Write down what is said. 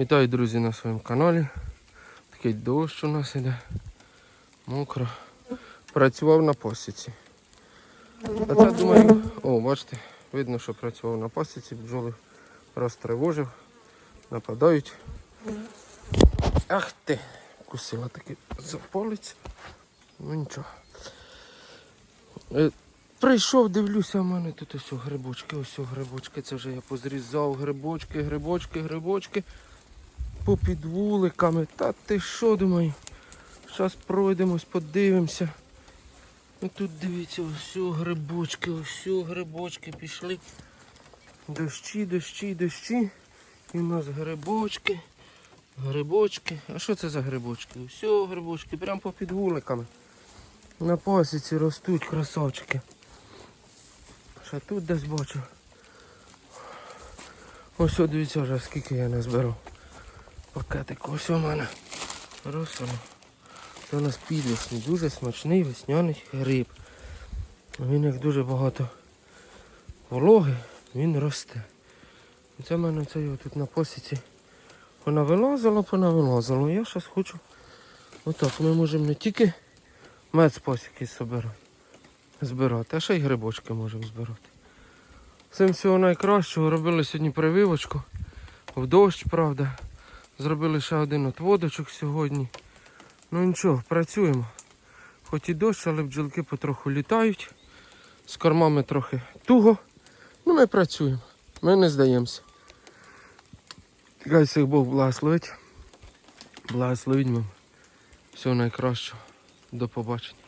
Вітаю, друзі, на своєму каналі. Такий дощ у нас іде. Мокро. Працював на посіці. А це думаю, о, бачите, видно, що працював на посіці, бджоли розтривожив, нападають. Ах ти! Кусила таки за палець. Ну нічого. Е, Прийшов, дивлюся, в мене тут ось грибочки, ось грибочки. Це вже я позрізав грибочки, грибочки, грибочки. Попід вуликами. Та ти що думаю? Зараз пройдемось, подивимося. Ну тут дивіться, ось грибочки, ось грибочки пішли. Дощі, дощі, дощі. І у нас грибочки. Грибочки. А що це за грибочки? Ось грибочки, прямо попід вуликами. На пасіці ростуть красавчики. Ще тут десь бачу. Ось дивіться вже скільки я назберу. Пакетик ось у мене. Росло. Це у нас підвісний, дуже смачний весняний гриб. Він як дуже багато вологи, він росте. Це в мене це тут на посіці понавилазило, понавилазило. Я зараз хочу. Отак ми можемо не тільки мед з посіки збирати, а ще й грибочки можемо збирати. Всім всього найкращого. Робили сьогодні прививочку. В дощ, правда. Зробили ще один отводочок сьогодні. Ну нічого, працюємо. Хоч і дощ, але бджілки потроху літають. З кормами трохи туго. Ну ми працюємо. Ми не здаємося. Хай всіх Бог благословить. Благословить вам. Всього найкращого. До побачення.